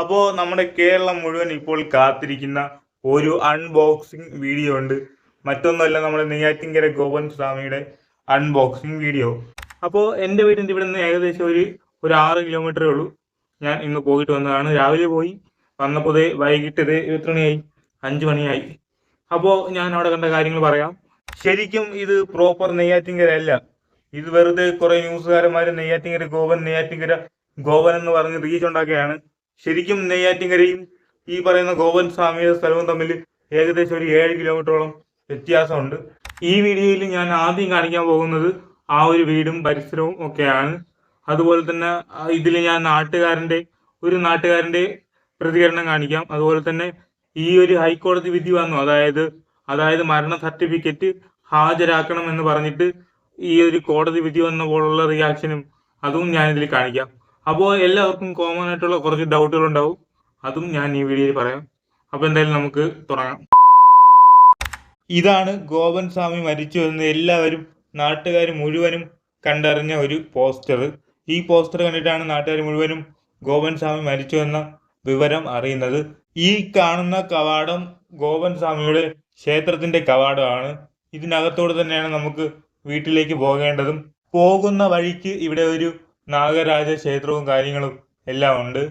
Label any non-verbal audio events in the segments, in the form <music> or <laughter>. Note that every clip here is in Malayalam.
അപ്പോൾ നമ്മുടെ കേരളം മുഴുവൻ ഇപ്പോൾ കാത്തിരിക്കുന്ന ഒരു അൺബോക്സിംഗ് വീഡിയോ ഉണ്ട്. മറ്റൊന്നുമല്ല നമ്മുടെ നെയ്യാറ്റിങ്കര ഗോപൻ സ്വാമിയുടെ അൺബോക്സിംഗ് വീഡിയോ അപ്പോൾ എന്റെ വീടിന്റെ ഇവിടെ നിന്ന് ഏകദേശം ഒരു ഒരു ആറ് കിലോമീറ്ററേ ഉള്ളൂ. ഞാൻ ഇന്ന് പോയിട്ട് വന്നതാണ്. രാവിലെ പോയി. വന്നപ്പോൾ വൈകിട്ട് ഇത് എത്ര മണിയായി അഞ്ച് മണിയായി. അപ്പോൾ ഞാൻ അവിടെ കണ്ട കാര്യങ്ങൾ പറയാം. ശരിക്കും ഇത് പ്രോപ്പർ നെയ്യാറ്റിങ്കര അല്ല. ഇത് വെറുതെ കുറേ ന്യൂസുകാരന്മാർ നെയ്യാറ്റിങ്കര ഗോപൻ നെയ്യാറ്റിങ്കര ഗോപൻ എന്ന് പറഞ്ഞ് റീച്ച് ഉണ്ടാക്കുകയാണ്. ശരിക്കും നെയ്യാറ്റിങ്കരയും ഈ പറയുന്ന ഗോവൻ സ്വാമിയുടെ സ്ഥലവും തമ്മിൽ ഏകദേശം ഒരു ഏഴ് കിലോമീറ്ററോളം വ്യത്യാസമുണ്ട്. ഈ വീഡിയോയിൽ ഞാൻ ആദ്യം കാണിക്കാൻ പോകുന്നത് ആ ഒരു വീടും പരിസരവും ഒക്കെയാണ്. അതുപോലെ തന്നെ ഇതിൽ ഞാൻ നാട്ടുകാരന്റെ ഒരു നാട്ടുകാരന്റെ പ്രതികരണം കാണിക്കാം. അതുപോലെ തന്നെ ഈ ഒരു ഹൈക്കോടതി വിധി വന്നു. അതായത് അതായത് മരണ സർട്ടിഫിക്കറ്റ് ഹാജരാക്കണം എന്ന് പറഞ്ഞിട്ട് ഈ ഒരു കോടതി വിധി വന്നപ്പോഴുള്ള റിയാക്ഷനും അതും ഞാനിതിൽ കാണിക്കാം. അപ്പോൾ എല്ലാവർക്കും കോമൺ ആയിട്ടുള്ള കുറച്ച് ഡൗട്ടുകൾ ഉണ്ടാവും. അതും ഞാൻ ഈ വീഡിയോയിൽ പറയാം. അപ്പോൾ എന്തായാലും നമുക്ക് തുടങ്ങാം. ഇതാണ് ഗോപൻ സ്വാമി മരിച്ചു എന്ന് എല്ലാവരും നാട്ടുകാർ മുഴുവനും കണ്ടറിഞ്ഞ ഒരു പോസ്റ്റർ ഈ പോസ്റ്റർ കണ്ടിട്ടാണ് നാട്ടുകാർ മുഴുവനും ഗോപൻ സ്വാമി മരിച്ചു എന്ന വിവരം അറിയുന്നത്. ഈ കാണുന്ന കവാടം ഗോപൻ സ്വാമിയുടെ ക്ഷേത്രത്തിന്റെ കവാടമാണ്. ഇതിനകത്തോട് തന്നെയാണ് നമുക്ക് വീട്ടിലേക്ക് പോകേണ്ടതും. പോകുന്ന വഴിക്ക് ഇവിടെ ഒരു നാഗരാജ ക്ഷേത്രവും കാര്യങ്ങളും എല്ലാം ഉണ്ട്.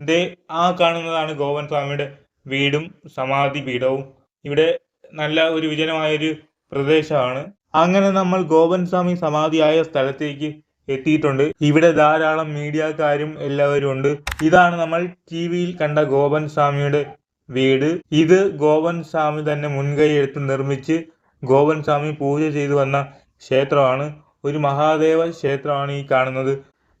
ദേ ആ കാണുന്നതാണ് ഗോവൻ സ്വാമിയുടെ വീടും സമാധി പീഠവും. ഇവിടെ നല്ല ഒരു വിജനമായൊരു പ്രദേശമാണ്. അങ്ങനെ നമ്മൾ ഗോപൻ സ്വാമി സമാധിയായ സ്ഥലത്തേക്ക് എത്തിയിട്ടുണ്ട്. ഇവിടെ ധാരാളം മീഡിയക്കാരും എല്ലാവരും ഉണ്ട്. ഇതാണ് നമ്മൾ ടി വിയിൽ കണ്ട ഗോപൻ സ്വാമിയുടെ വീട്. ഇത് ഗോപൻ സ്വാമി തന്നെ മുൻകൈ എടുത്ത് നിർമ്മിച്ച് ഗോപൻ സ്വാമി പൂജ ചെയ്തു വന്ന ക്ഷേത്രമാണ്. ഒരു മഹാദേവ ക്ഷേത്രമാണ് ഈ കാണുന്നത്.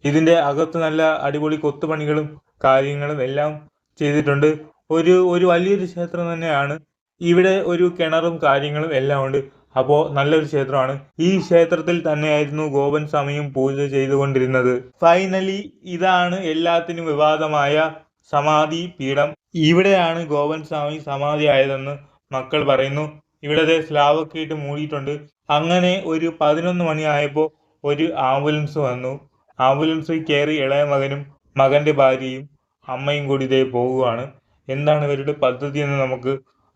ഇതിന്റെ അകത്ത് നല്ല അടിപൊളി കൊത്തുപണികളും കാര്യങ്ങളും എല്ലാം ചെയ്തിട്ടുണ്ട്. ഒരു ഒരു വലിയൊരു ക്ഷേത്രം തന്നെയാണ്. ഇവിടെ ഒരു കിണറും കാര്യങ്ങളും എല്ലാം ഉണ്ട്. അപ്പോൾ നല്ലൊരു ക്ഷേത്രമാണ്. ഈ ക്ഷേത്രത്തിൽ തന്നെയായിരുന്നു ഗോപൻ സ്വാമിയും പൂജ ചെയ്തുകൊണ്ടിരുന്നത്. ഫൈനലി ഇതാണ് എല്ലാത്തിനും വിവാദമായ സമാധി പീഠം. ഇവിടെയാണ് ഗോപൻ സ്വാമി സമാധി ആയതെന്ന് മക്കൾ പറയുന്നു. ഇവിടത്തെ സ്ലാവൊക്കെ ഇട്ട് മൂടിയിട്ടുണ്ട്. അങ്ങനെ ഒരു പതിനൊന്ന് മണിയായപ്പോൾ ഒരു ആംബുലൻസ് വന്നു. ആംബുലൻസിൽ കയറി ഇളയ മകനും മകന്റെ ഭാര്യയും അമ്മയും കൂടി ഇതേ പോവുകയാണ്. എന്താണ് ഇവരുടെ പദ്ധതി എന്ന് നമുക്ക്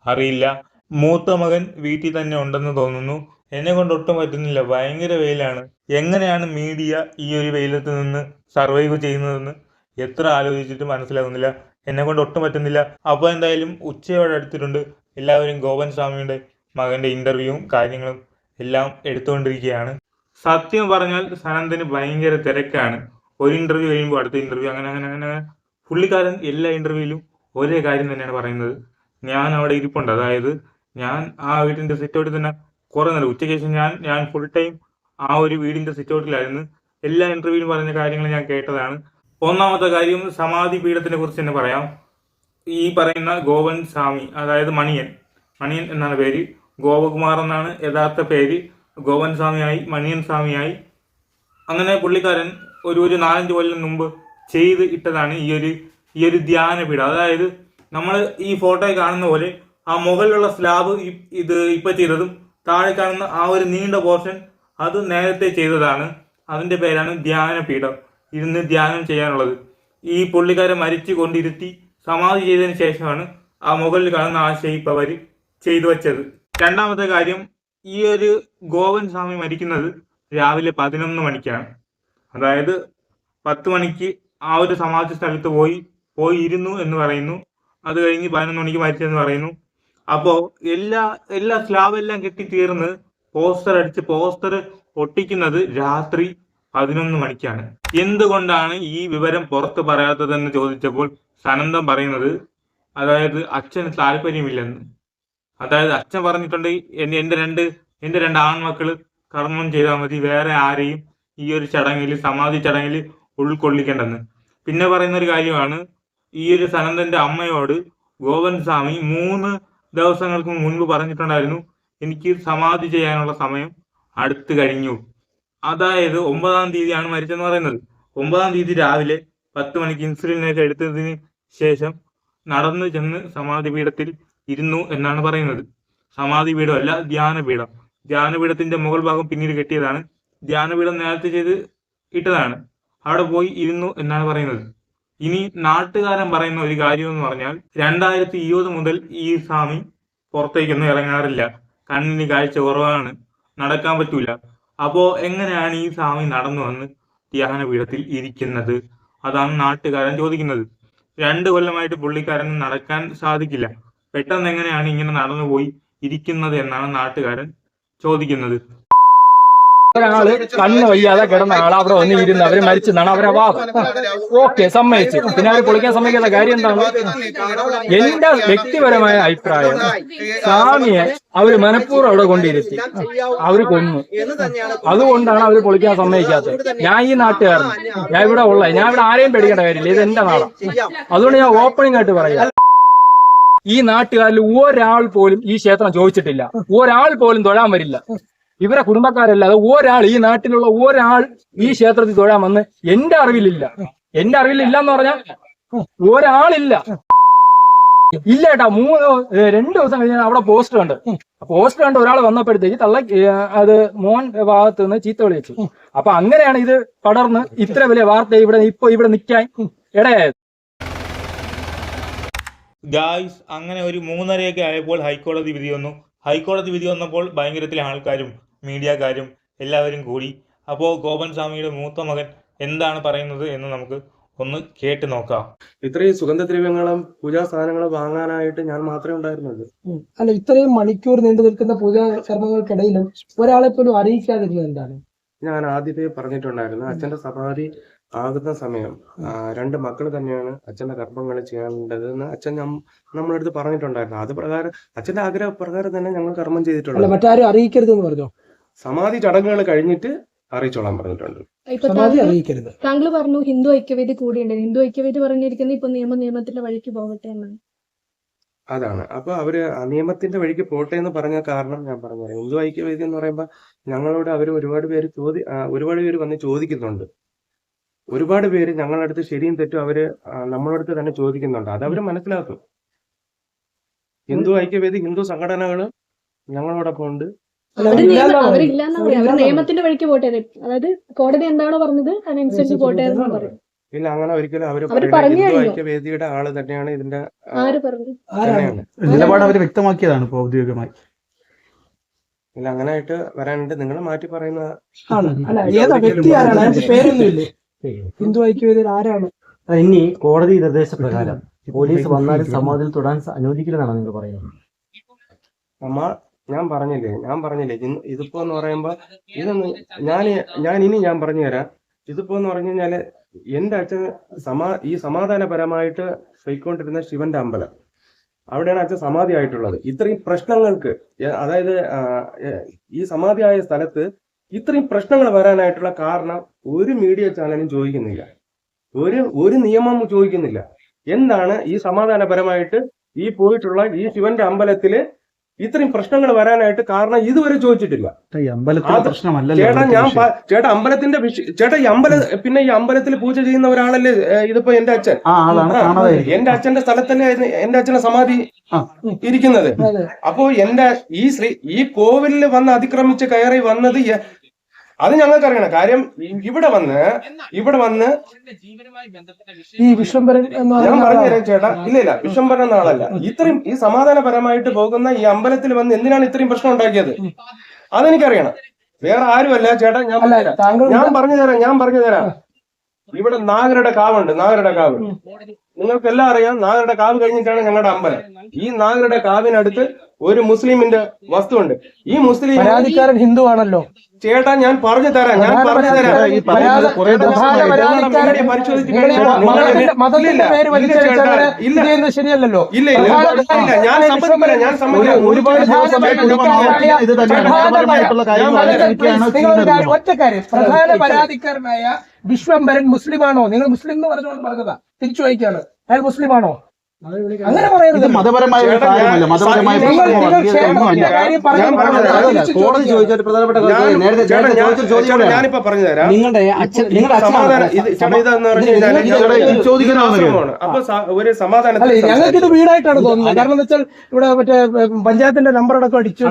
അറിയില്ല. മൂത്ത മകൻ വീട്ടിൽ തന്നെ ഉണ്ടെന്ന് തോന്നുന്നു. എന്നെ കൊണ്ട് ഒട്ടും പറ്റുന്നില്ല. ഭയങ്കര വെയിലാണ്. എങ്ങനെയാണ് മീഡിയ ഈ ഒരു വെയിലത്ത് നിന്ന് സർവൈവ് ചെയ്യുന്നതെന്ന് എത്ര ആലോചിച്ചിട്ട് മനസ്സിലാകുന്നില്ല. എന്നെ കൊണ്ട് ഒട്ടും പറ്റുന്നില്ല. അപ്പോൾ എന്തായാലും ഉച്ചയോടെ എടുത്തിട്ടുണ്ട് എല്ലാവരും ഗോപൻ സ്വാമിയുടെ മകന്റെ ഇന്റർവ്യൂവും കാര്യങ്ങളും എല്ലാം എടുത്തുകൊണ്ടിരിക്കുകയാണ്. സത്യം പറഞ്ഞാൽ സനന്ദന് ഭയങ്കര തിരക്കാണ്. ഒരു ഇന്റർവ്യൂ കഴിയുമ്പോൾ അടുത്ത ഇന്റർവ്യൂ അങ്ങനെ അങ്ങനെ അങ്ങനെ അങ്ങനെ. പുള്ളിക്കാരൻ എല്ലാ ഇന്റർവ്യൂവിലും ഒരേ കാര്യം തന്നെയാണ് പറയുന്നത്. ഞാൻ അവിടെ ഇരിപ്പുണ്ട്. അതായത് ഞാൻ ആ വീടിന്റെ സിറ്റൗട്ടിൽ തന്നെ കുറെ നേരം ഉച്ചയ്ക്ക് ശേഷം ഞാൻ ഞാൻ ഫുൾ ടൈം ആ ഒരു വീടിന്റെ സിറ്റൗട്ടിലായിരുന്നു എല്ലാ ഇന്റർവ്യൂവിലും പറഞ്ഞ കാര്യങ്ങൾ ഞാൻ കേട്ടതാണ്. ഒന്നാമത്തെ കാര്യം സമാധി പീഠത്തിനെ കുറിച്ച് തന്നെ പറയാം. ഈ പറയുന്ന ഗോവൻ സ്വാമി അതായത് മണിയൻ. മണിയൻ എന്നാണ് പേര്. ഗോപകുമാർ എന്നാണ് യഥാർത്ഥ പേര്. ഗോവൻ സ്വാമിയായി മണിയൻ സ്വാമിയായി. അങ്ങനെ പുള്ളിക്കാരൻ ഒരു ഒരു നാലഞ്ച് കൊല്ലം മുമ്പ് ചെയ്ത് ഇട്ടതാണ് ഈ ഒരു ഈ ഒരു ധ്യാനപീഠം. അതായത് നമ്മൾ ഈ ഫോട്ടോയിൽ കാണുന്ന പോലെ ആ മുകളിലുള്ള സ്ലാബ് ഇത് ഇപ്പൊ ചെയ്തതും താഴെ കാണുന്ന ആ ഒരു നീണ്ട പോർഷൻ അത് നേരത്തെ ചെയ്തതാണ്. അതിന്റെ പേരാണ് ധ്യാനപീഠം. ഇരുന്ന് ധ്യാനം ചെയ്യാനുള്ളത്. ഈ പുള്ളിക്കാരെ മരിച്ചു കൊണ്ടിരുത്തി സമാധി ചെയ്തതിന് ശേഷമാണ് ആ മുകളിൽ കാണുന്ന ആ ഷേപ്പ് അവർ ചെയ്തു വെച്ചത്. രണ്ടാമത്തെ കാര്യം ഈ ഒരു ഗോവൻ സ്വാമി മരിക്കുന്നത് രാവിലെ പതിനൊന്ന് മണിക്കാണ്. അതായത് പത്ത് മണിക്ക് ആ ഒരു സമാധി സ്ഥലത്ത് പോയി പോയി ഇരുന്നു എന്ന് പറയുന്നു. അത് കഴിഞ്ഞ് പതിനൊന്ന് മണിക്ക് മരിച്ചെന്ന് പറയുന്നു. അപ്പോ എല്ലാ എല്ലാ സ്ലാബ് എല്ലാം കെട്ടി തീർന്ന് പോസ്റ്റർ അടിച്ച് പോസ്റ്റർ ഒട്ടിക്കുന്നത് രാത്രി പതിനൊന്ന് മണിക്കാണ്. എന്തുകൊണ്ടാണ് ഈ വിവരം പുറത്ത് പറയാത്തതെന്ന് ചോദിച്ചപ്പോൾ സനന്ദം പറയുന്നത് അതായത് അച്ഛന് താല്പര്യമില്ലെന്ന്. അതായത് അച്ഛൻ പറഞ്ഞിട്ടുണ്ട് എന്റെ രണ്ട് എന്റെ രണ്ട് ആൺമക്കൾ കർമ്മം ചെയ്താൽ മതി വേറെ ആരെയും ഈ ഒരു ചടങ്ങിൽ സമാധി ചടങ്ങിൽ ഉൾക്കൊള്ളിക്കേണ്ടെന്ന്. പിന്നെ പറയുന്ന ഒരു കാര്യമാണ് ഈ ഒരു സനന്ദന്റെ അമ്മയോട് ഗോവൻ സ്വാമി മൂന്ന് ദിവസങ്ങൾക്ക് മുൻപ് പറഞ്ഞിട്ടുണ്ടായിരുന്നു എനിക്ക് സമാധി ചെയ്യാനുള്ള സമയം അടുത്ത് കഴിഞ്ഞു. അതായത് ഒമ്പതാം തീയതിയാണ് മരിച്ചെന്ന് പറയുന്നത്. ഒമ്പതാം തീയതി രാവിലെ പത്ത് മണിക്ക് ഇൻസുലിനൊക്കെ എടുത്തതിന് ശേഷം നടന്നു ചെന്ന് സമാധി പീഠത്തിൽ ഇരുന്നു എന്നാണ് പറയുന്നത്. സമാധി പീഠമല്ല ധ്യാനപീഠം. ധ്യാനപീഠത്തിന്റെ മുകൾ ഭാഗം പിന്നീട് കെട്ടിയതാണ്. ധ്യാനപീഠം നേരത്തെ ചെയ്ത് ഇട്ടതാണ്. അവിടെ പോയി ഇരുന്നു എന്നാണ് പറയുന്നത്. ഇനി നാട്ടുകാരൻ പറയുന്ന ഒരു കാര്യം എന്ന് പറഞ്ഞാൽ രണ്ടായിരത്തി ഇരുപത് മുതൽ ഈ സ്വാമി പുറത്തേക്കൊന്നും ഇറങ്ങാറില്ല. കണ്ണിന് കാഴ്ച കുറവാണ്. നടക്കാൻ പറ്റൂല. അപ്പോ എങ്ങനെയാണ് ഈ സ്വാമി നടന്നു വന്ന് ധ്യാനപീഠത്തിൽ ഇരിക്കുന്നത്? അതാണ് നാട്ടുകാരൻ ചോദിക്കുന്നത്. രണ്ടു കൊല്ലമായിട്ട് പുള്ളിക്കാരൻ നടക്കാൻ സാധിക്കില്ല. പെട്ടെന്ന് എങ്ങനെയാണ് ഇങ്ങനെ നടന്നുപോയി ഇരിക്കുന്നത് എന്നാണ് നാട്ടുകാരൻ ചോദിക്കുന്നത്. ഒരാൾ കണ്ണ് വയ്യാതെ കിടന്ന ആൾ അവിടെ വന്ന് ഇരുന്ന് അവർ മരിച്ചെന്നാണ് അവരെ വാദം ഓക്കെ സമ്മതിച്ചു. പിന്നെ പൊളിക്കാൻ സമ്മതിക്കാത്ത കാര്യം എന്താണ്? എന്റെ വ്യക്തിപരമായ അഭിപ്രായം സ്വാമിയെ അവർ മനഃപൂർവം അവിടെ കൊണ്ടിരുത്തി. അവർ കൊന്നു. അതുകൊണ്ടാണ് അവർ പൊളിക്കാൻ സമ്മതിക്കാത്തത്. ഞാൻ ഈ നാട്ടുകാരൻ ഞാൻ ഇവിടെ ഉള്ള ഞാൻ ഇവിടെ ആരെയും പേടിക്കേണ്ട കാര്യമില്ല. ഇത് എന്റെ നാടാണ് അതുകൊണ്ട് ഞാൻ ഓപ്പണിംഗ് ആയിട്ട് പറയാം. ഈ നാട്ടുകാരിൽ ഒരാൾ പോലും ഈ ക്ഷേത്രം ചോദിച്ചിട്ടില്ല. ഒരാൾ പോലും തൊഴാൻ വരില്ല. ഇവരെ കുടുംബക്കാരല്ലാതെ ഒരാൾ ഈ നാട്ടിലുള്ള ഒരാൾ ഈ ക്ഷേത്രത്തിൽ തൊഴാൻ വന്ന് എന്റെ അറിവിലില്ല. എന്റെ അറിവിലില്ല എന്ന് പറഞ്ഞാൽ ഒരാളില്ല. ഇല്ല ഏട്ടാ മൂന്ന് രണ്ടു രണ്ട് ദിവസം കഴിഞ്ഞാൽ അവിടെ പോസ്റ്റ് കണ്ട്. പോസ്റ്റ് കണ്ട് ഒരാൾ വന്നപ്പോഴത്തേക്ക് തള്ള അത് മോൻ ഭാഗത്ത് നിന്ന് ചീത്ത വിളിച്ചു. അപ്പൊ അങ്ങനെയാണ് ഇത് പടർന്ന് ഇത്ര വലിയ വാർത്ത ഇവിടെ ഇപ്പൊ ഇവിടെ നിൽക്കാൻ ഇടയായത്. ഗായ്സ് അങ്ങനെ ഒരു മൂന്നരയൊക്കെ ആയപ്പോൾ ഹൈക്കോടതി വിധി വന്നു. ഹൈക്കോടതി വിധി വന്നപ്പോൾ ഭയങ്കരത്തിൽ ആൾക്കാരും മീഡിയക്കാരും എല്ലാവരും കൂടി. അപ്പോൾ ഗോപൻ സ്വാമിയുടെ മൂത്ത മകൻ എന്താണ് പറയുന്നത് എന്ന് നമുക്ക് ഒന്ന് കേട്ട് നോക്കാം. ഇത്രയും സുഗന്ധദ്രവ്യങ്ങളും പൂജാ സാധനങ്ങളും വാങ്ങാനായിട്ട് ഞാൻ മാത്രമേ ഉണ്ടായിരുന്നുള്ളൂ. അല്ല ഇത്രയും മണിക്കൂർ നീണ്ടു നിൽക്കുന്ന പൂജാ കർമ്മങ്ങൾക്കിടയിലും ഒരാളെ പോലും അറിയിക്കാതിരുന്നത് എന്താണ്? ഞാൻ ആദ്യമേ പറഞ്ഞിട്ടുണ്ടായിരുന്നു അച്ഛന്റെ സമാധി ആകുന്ന സമയം. രണ്ട് മക്കൾ തന്നെയാണ് അച്ഛന്റെ കർമ്മങ്ങൾ ചെയ്യേണ്ടത് എന്ന് അച്ഛൻ നമ്മളെടുത്ത് നമ്മളെ അടുത്ത് പറഞ്ഞിട്ടുണ്ടായിരുന്നു. അത് പ്രകാരം അച്ഛന്റെ ആഗ്രഹ പ്രകാരം തന്നെ ഞങ്ങൾ കർമ്മം ചെയ്തിട്ടുണ്ട് മറ്റാരും മറ്റാരും അറിയിക്കരുതെന്ന് പറഞ്ഞോ? സമാധി ചടങ്ങുകൾ കഴിഞ്ഞിട്ട് അറിയിച്ചോളാൻ പറഞ്ഞിട്ടുണ്ട്. അറിയിക്കരുത്. താങ്കൾ പറഞ്ഞു ഹിന്ദു ഐക്യവേദി കൂടിയുണ്ട്. ഹിന്ദു ഐക്യവേദി പറഞ്ഞിരിക്കുന്നത് ഇപ്പൊ നിയമ നിയമത്തിന്റെ വഴിക്ക് പോകട്ടെ എന്നാണ്. അതാണ്. അപ്പൊ അവർ നിയമത്തിന്റെ വഴിക്ക് പോട്ടെ എന്ന് പറഞ്ഞ കാരണം ഞാൻ പറഞ്ഞു ഹിന്ദു ഐക്യവേദി എന്ന് പറയുമ്പോൾ ഞങ്ങളോട് അവർ ഒരുപാട് പേര് ചോദി ഒരുപാട് പേര് വന്ന് ചോദിക്കുന്നുണ്ട്. ഒരുപാട് പേര് ഞങ്ങളുടെ അടുത്ത് ശരിയും തെറ്റും അവർ നമ്മളടുത്ത് നമ്മളെ അടുത്ത് തന്നെ ചോദിക്കുന്നുണ്ട്. അത് അവർ മനസ്സിലാക്കും. ഹിന്ദു ഐക്യവേദി ഹിന്ദു സംഘടനകൾ ഞങ്ങളോടൊപ്പം ഉണ്ട്. അവർ അവരില്ലാന്നാ പറയാ അവർ നിയമത്തിന്റെ വഴിക്ക് പോട്ടെ. അതായത് കോടതി എന്താണോ പറഞ്ഞത് അതിനനുസരിച്ച് പോട്ടെ എന്ന് പറയും. ഇല്ല അങ്ങനെ ഒരിക്കലും അവർ അവർ. ഐക്യവേദിയുടെ ആൾ തന്നെയാണ് ഇതിന്റെ നിലപാട് അവർ വ്യക്തമാക്കിയതാണ് ഇപ്പോൾ ഔദ്യോഗികമായി. ഇല്ല അങ്ങനെ ആയിട്ട് വരാനുണ്ട്. നിങ്ങൾ മാറ്റി പറയുന്ന <laughs> ഹിന്ദു ഐക്യവേദിയിൽ ആരാണ്? ഇനി കോടതി നിർദ്ദേശപ്രകാരം പോലീസ് വന്നാലും സമാധിയിൽ തൊടാൻ അനുവദിക്കില്ലെന്നാണ് നിങ്ങൾ പറയുന്നത്. നമ്മ ഞാൻ പറഞ്ഞില്ലേ ഞാൻ പറഞ്ഞില്ലേ ഇതിപ്പോ എന്ന് പറയുമ്പോ ഇതൊന്ന് ഞാൻ ഞാൻ ഇനി ഞാൻ പറഞ്ഞു തരാം. ഇതിപ്പോ എന്ന് പറഞ്ഞു കഴിഞ്ഞാൽ എന്റെ അച്ഛൻ സമാ ഈ സമാധാനപരമായിട്ട് പോയിക്കൊണ്ടിരുന്ന ശിവന്റെ അമ്പലം. അവിടെയാണ് അച്ഛൻ സമാധി ആയിട്ടുള്ളത് ഇത്രയും പ്രശ്നങ്ങൾക്ക് അതായത് ഈ സമാധിയായ സ്ഥലത്ത് ഇത്രയും പ്രശ്നങ്ങൾ വരാനായിട്ടുള്ള കാരണം ഒരു മീഡിയ ചാനലും ചോദിക്കുന്നില്ല. ഒരു ഒരു നിയമം ചോദിക്കുന്നില്ല. എന്താണ് ഈ സമാധാനപരമായിട്ട് ഈ പോയിട്ടുള്ള ഈ ശിവന്റെ അമ്പലത്തിൽ ഇത്രയും പ്രശ്നങ്ങൾ വരാനായിട്ട് കാരണം ഇതുവരെ ചോദിച്ചിട്ടില്ല. ചേട്ടാ ഞാൻ. ചേട്ടാ അമ്പലത്തിന്റെ വിഷ- ചേട്ടാ ഈ അമ്പല പിന്നെ ഈ അമ്പലത്തിൽ പൂജ ചെയ്യുന്ന ഒരാളല്ലേ ഇതിപ്പോ എന്റെ അച്ഛൻ? എന്റെ അച്ഛന്റെ സ്ഥലത്തല്ലേ എന്റെ അച്ഛന്റെ സമാധി ആ. ഇരിക്കുന്നത്. അപ്പോ എന്റെ ഈ ശ്രീ ഈ കോവിലിൽ വന്ന് അതിക്രമിച്ച് കയറി വന്നത് അത് ഞങ്ങൾക്ക് അറിയണം കാര്യം ഇവിടെ വന്ന് ഇവിടെ വന്ന് ഈ വിശ്വംഭരൻ ഞാൻ പറഞ്ഞുതരാം പറഞ്ഞു ആളാണ്. തരാം ചേട്ടാ. ഇല്ല ഇല്ല. വിഷം എന്ന ആളല്ല. ഇത്രയും ഈ സമാധാനപരമായിട്ട് പോകുന്ന ഈ അമ്പലത്തിൽ വന്ന് എന്തിനാണ് ഇത്രയും പ്രശ്നം ഉണ്ടാക്കിയത്? അതെനിക്കറിയണം. വേറെ ആരുമല്ല ചേട്ടാ. ഞാൻ പറഞ്ഞുതരാം. ഞാൻ പറഞ്ഞു തരാം ഞാൻ പറഞ്ഞു തരാം ഇവിടെ നാഗരുടെ കാവുണ്ട് നാഗരുടെ കാവ്. നിങ്ങൾക്ക് എല്ലാം അറിയാം നാഗരുടെ കാവ് കഴിഞ്ഞിട്ടാണ് ഞങ്ങളുടെ അമ്പലം. ഈ നാഗരുടെ കാവിനടുത്ത് ഒരു മുസ്ലിമിന്റെ വസ്തുണ്ട് ഈ മുസ്ലിം പരാതിക്കാരൻ ഹിന്ദു ആണല്ലോ. ചേട്ടാ ഞാൻ പറഞ്ഞു തരാം ഞാൻ പറഞ്ഞു തരാം. പരാതി- ഈ പറയുന്നത് കുറേ പ്രധാന ദിവസമായി പരിശോധിച്ച് കഴിഞ്ഞാൽ മതത്തിന്റെ നിങ്ങളെ- ഇല്ല, പേര് ഇല്ല വലിച്ചഴിച്ച് ചേട്ടാ, അങ്ങനെ ഇല്ല. ഇത് ചെയ്യുന്നത് ശരിയല്ലല്ലോ. ഇല്ല ഇല്ല ഞാൻ സമ്മതിക്കില്ല ഞാൻ സമ്മതിക്കില്ല. ഒരുപാട് പ്രധാന പരാതിക്കാരനായ വിശ്വംഭരൻ മുസ്ലിമാണോ? നിങ്ങൾ മുസ്ലിം എന്ന് പറഞ്ഞുകൊണ്ട് പറഞ്ഞതാ. തിരിച്ചു വായിക്കാണ് അയാൾ മുസ്ലിമാണോ? അങ്ങനെ പറയരുത്. ഇത് മതപരമായ ഒരു കാര്യമല്ല. മതപരമായ കോടതി ചോദിച്ചൊരു പ്രധാനപ്പെട്ട നേരത്തെ. ഞാനിപ്പോ പറഞ്ഞു തരാം നിങ്ങളുടെ അച്ഛൻ നിങ്ങളുടെ അച്ഛൻ ചോദിക്കണമെന്ന് അപ്പൊ ഒരു അല്ലെ ഞങ്ങൾക്ക് ഇത് വീടായിട്ടാണ് തോന്നുന്നത്. കാരണം എന്താ വെച്ചാൽ ഇവിടെ മറ്റേ പഞ്ചായത്തിന്റെ നമ്പർ അടക്കം അടിച്ചു?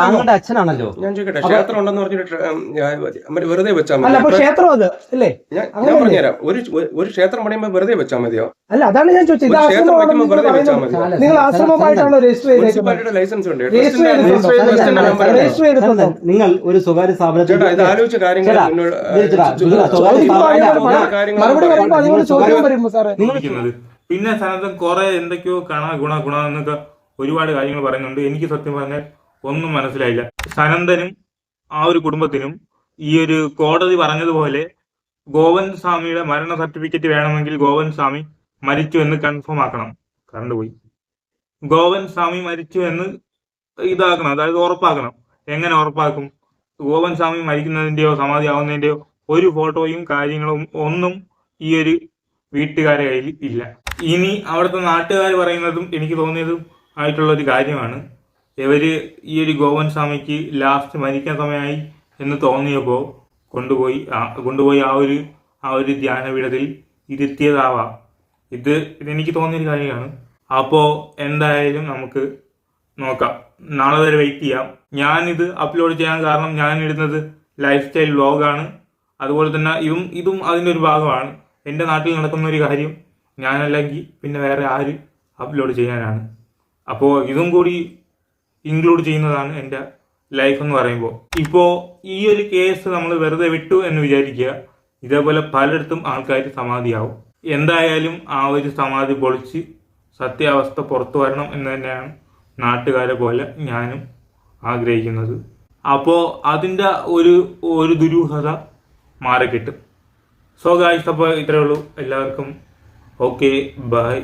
താങ്കളുടെ അച്ഛനാണല്ലോ. ഞാൻ ചോദിക്കട്ടെ ക്ഷേത്രം ഉണ്ടെന്ന് പറഞ്ഞിട്ട് വെറുതെ വെച്ചാൽ അല്ല അപ്പൊ മതി ക്ഷേത്രം അത് അല്ലേ? ഞാൻ പറഞ്ഞുതരാം. ഒരു ഒരു ക്ഷേത്രം പണിയുമ്പോൾ വെറുതെ വെച്ചാൽ മതിയോ? അല്ല അതാണ് ഞാൻ ചോദിച്ചത് ഇത് ആശ്രമമാണെന്ന് വയ്ക്കുമ്പോൾ പറയുന്നത് നിങ്ങൾ സനൽ, ആശ്രമമായിട്ടാണോ രജിസ്റ്റർ ചെയ്തേക്കുന്നത്. ലൈസൻസ് ഉണ്ട് രജിസ്റ്റർ ചെയ്തിട്ടുണ്ടോ? രജിസ്റ്റർ നമ്പർ ചെയ്തിട്ടുണ്ടോ നിങ്ങൾ ഒരു സ്വകാര്യ സ്ഥാപനത്തിൽ നിങ്ങൾ മറുപടി പറയുമ്പോൾ അതിനോട് ചോദ്യം വരുമ്പോ സാറേ. പിന്നെ സനന്തൻ കുറെ എന്തൊക്കെയോ കാണാ ഗുണ ഗുണ എന്നൊക്കെ ഒരുപാട് കാര്യങ്ങൾ പറയുന്നുണ്ട്. എനിക്ക് സത്യം പറഞ്ഞാൽ ഒന്നും മനസ്സിലായില്ല. സനന്ദനും ആ ഒരു കുടുംബത്തിനും ഈ ഒരു കോടതി പറഞ്ഞതുപോലെ ഗോവൻ സ്വാമിയുടെ മരണ സർട്ടിഫിക്കറ്റ് വേണമെങ്കിൽ ഗോവൻ സ്വാമി മരിച്ചു എന്ന് കൺഫേം ആക്കണം. കറണ്ട് പോയി. ഗോവൻ സ്വാമി മരിച്ചു എന്ന് ഇതാക്കണം. അതായത് ഉറപ്പാക്കണം. എങ്ങനെ ഉറപ്പാക്കും? ഗോവൻ സ്വാമി മരിക്കുന്നതിന്റെയോ സമാധി ആവുന്നതിന്റെയോ ഒരു ഫോട്ടോയും കാര്യങ്ങളും ഒന്നും ഈ ഒരു വീട്ടുകാരെ കയ്യിൽ ഇല്ല. ഇനി അവിടുത്തെ നാട്ടുകാർ പറയുന്നതും എനിക്ക് തോന്നിയതും ആയിട്ടുള്ള ഒരു കാര്യമാണ്. ഇവർ ഈ ഒരു ഗോവൻ സ്വാമിക്ക് ലാസ്റ്റ് മരിക്കാൻ സമയമായി എന്ന് തോന്നിയപ്പോൾ കൊണ്ടുപോയി കൊണ്ടുപോയി ആ ഒരു ആ ഒരു ധ്യാനപീഠത്തിൽ ഇരുത്തിയതാവാം. ഇത് ഇതെനിക്ക് തോന്നിയൊരു കാര്യമാണ്. അപ്പോൾ എന്തായാലും നമുക്ക് നോക്കാം. നാളെ വരെ വെയിറ്റ് ചെയ്യാം. ഞാനിത് അപ്ലോഡ് ചെയ്യാൻ കാരണം ഞാൻ ഇടുന്നത് ലൈഫ് സ്റ്റൈൽ വ്ളോഗാണ് അതുപോലെ തന്നെ ഇതും ഇതും അതിന്റെ ഒരു ഭാഗമാണ്. എന്റെ നാട്ടിൽ നടക്കുന്ന ഒരു കാര്യം ഞാനല്ലെങ്കിൽ പിന്നെ വേറെ ആര് അപ്ലോഡ് ചെയ്യാനാണ്. അപ്പോൾ ഇതും കൂടി ഇൻക്ലൂഡ് ചെയ്യുന്നതാണ് എന്റെ ലൈഫ് എന്ന് പറയുമ്പോൾ. ഇപ്പോൾ ഈ ഒരു കേസ് നമ്മൾ വെറുതെ വിട്ടു എന്ന് വിചാരിക്കുക ഇതേപോലെ പലയിടത്തും ആൾക്കാർ സമാധിയാവും. എന്തായാലും ആ ഒരു സമാധി പൊളിച്ച് സത്യാവസ്ഥ പുറത്തു വരണം എന്ന് തന്നെയാണ് നാട്ടുകാരെ പോലെ ഞാനും ആഗ്രഹിക്കുന്നത്. അപ്പോൾ അതിന്റെ ഒരു ഒരു ദുരൂഹത മാറിക്കിട്ടും. സോ ഗായ്സ് അപ്പോൾ ഇത്രയേ ഉള്ളൂ. എല്ലാവർക്കും ഓക്കെ ബൈ